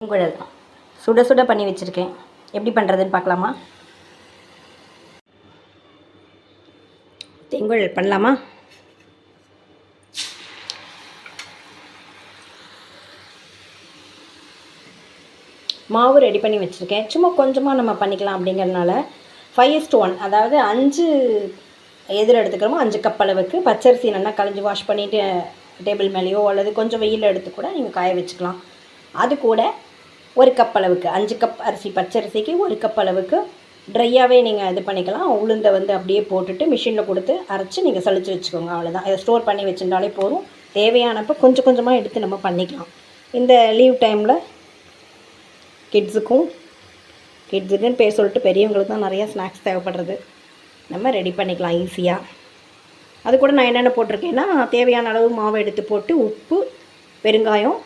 குழல் சுட சுட பண்ணி வச்சுருக்கேன். எப்படி பண்ணுறதுன்னு பார்க்கலாமா? தேங்குழல் பண்ணலாமா? மாவு ரெடி பண்ணி வச்சுருக்கேன். சும்மா கொஞ்சமாக நம்ம பண்ணிக்கலாம் அப்படிங்கிறதுனால ஃபைவ் இஸ் ஒன் அதாவது அஞ்சு எதில் எடுத்துக்கிறோமோ அஞ்சு கப் அளவுக்கு பச்சரிசி நல்லா கலைஞ்சி வாஷ் பண்ணிவிட்டு டேபிள் மேலேயோ அல்லது கொஞ்சம் வெயிலில் எடுத்து கூட நீங்கள் காய வச்சுக்கலாம். அது கூட ஒரு கப் அளவுக்கு. அஞ்சு கப் அரிசி பச்சரிசிக்கு ஒரு கப் அளவுக்கு. ட்ரையாகவே நீங்கள் இது பண்ணிக்கலாம். உளுந்தை வந்து அப்படியே போட்டுட்டு மிஷினில் கொடுத்து அரைச்சி நீங்கள் சளிச்சு வச்சுக்கோங்க. அவ்வளோதான் இதை ஸ்டோர் பண்ணி வச்சுருந்தாலே போதும். தேவையானப்போ கொஞ்சம் கொஞ்சமாக எடுத்து நம்ம பண்ணிக்கலாம். இந்த லீவ் டைமில் கிட்ஸுக்கும் கிட்ஸுக்குன்னு பேர் சொல்லிட்டு பெரியவங்களுக்கு தான் நிறையா ஸ்நாக்ஸ் தேவைப்படுறது. நம்ம ரெடி பண்ணிக்கலாம் ஈஸியாக அது கூட நான் என்னென்ன போட்டிருக்கேன்னா தேவையான அளவு மாவு எடுத்து போட்டு உப்பு பெருங்காயம்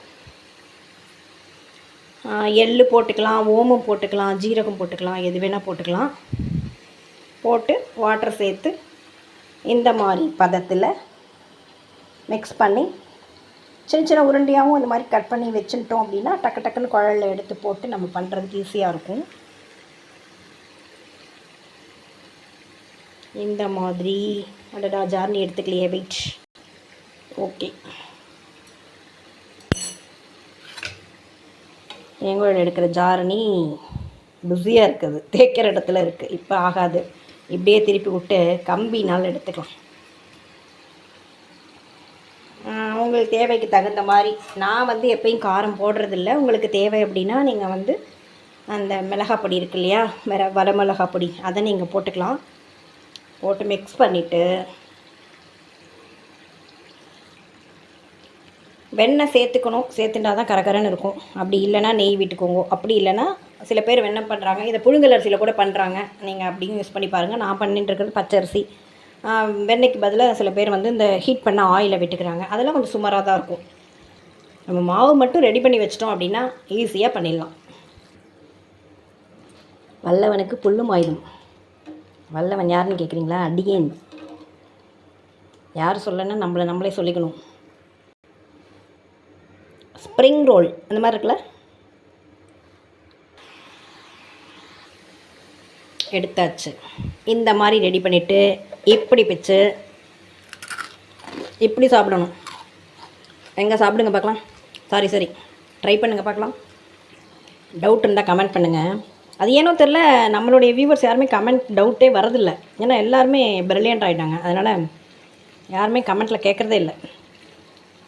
எள்ளு போட்டுக்கலாம் ஓமம் போட்டுக்கலாம் ஜீரகம் போட்டுக்கலாம் எது வேணால் போட்டுக்கலாம். போட்டு வாட்டர் சேர்த்து இந்த மாதிரி பதத்தில் மிக்ஸ் பண்ணி சின்ன சின்ன உருண்டையாகவும் இந்த மாதிரி கட் பண்ணி வச்சுட்டோம் அப்படின்னா டக்கு டக்குன்னு குழல்ல எடுத்து போட்டு நம்ம பண்ணுறதுக்கு ஈஸியாக இருக்கும். இந்த மாதிரி அடடா ஜார்னி எடுத்துக்கலையே வெயிட் ஓகே எங்களோட எடுக்கிற ஜாரணி பிஸியாக இருக்குது. தேய்க்கிற இடத்துல இருக்குது இப்போ ஆகாது. இப்படியே திருப்பி விட்டு கம்பினால் எடுத்துக்கலாம். உங்களுக்கு தேவைக்கு தகுந்த மாதிரி. நான் வந்து எப்பயும் காரம் போடுறதில்ல. உங்களுக்கு தேவை அப்படின்னா நீங்கள் வந்து அந்த மிளகாய் பொடி இருக்கு இல்லையா? வேற வர மிளகாய் பொடி. அதை நீங்கள் போட்டுக்கலாம். போட்டு மிக்ஸ் பண்ணிவிட்டு வெண்ணெய் சேர்த்துக்கணும் சேர்த்துட்டா தான் கரகரன்னு இருக்கும். அப்படி இல்லைன்னா நெய் விட்டுக்கோங்க. அப்படி இல்லைன்னா சில பேர் வெண்ணெய் பண்ணுறாங்க இதை புழுங்கல் அரிசியில் கூட பண்ணுறாங்க நீங்கள் அப்படியும் யூஸ் பண்ணி பாருங்கள் நான் பண்ணிட்டு இருக்கிறது பச்சரிசி வெண்ணெய்க்கு பதிலாக சில பேர் வந்து இந்த ஹீட் பண்ண ஆயிலை விட்டுக்கிறாங்க. அதெல்லாம் கொஞ்சம் சுமாராக தான் இருக்கும். நம்ம மாவு மட்டும் ரெடி பண்ணி வச்சிட்டோம் அப்படின்னா ஈஸியாக பண்ணிடலாம். வல்லவனுக்கு புல்லும் ஆயுதம் வல்லவன் யாருன்னு கேட்குறீங்களா அடியேன். யார் சொல்லனா நம்மளை நம்மளே சொல்லிக்கணும். ஸ்ப்ரிங் ரோல் அந்த மாதிரி இருக்குல்ல? எடுத்தாச்சு. இந்த மாதிரி ரெடி பண்ணிவிட்டு இப்படி பிச்சு இப்படி சாப்பிடணும். எங்கே சாப்பிடுங்க பார்க்கலாம். சாரி சாரி ட்ரை பண்ணுங்கள் பார்க்கலாம். டவுட் இருந்தால் கமெண்ட் பண்ணுங்கள் அது ஏனோ தெரில நம்மளுடைய வியூவர்ஸ் யாருமே கமெண்ட் டவுட்டே வரதில்லை ஏன்னா எல்லாருமே ப்ரில்லியண்ட் ஆகிட்டாங்க அதனால் யாருமே கமெண்ட்டில் கேட்குறதே இல்லை.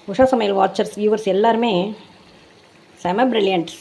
உஷா சமையல் வாட்சர்ஸ் வியூவர்ஸ் எல்லாருமே செம ப்ரில்லியன்ட்ஸ்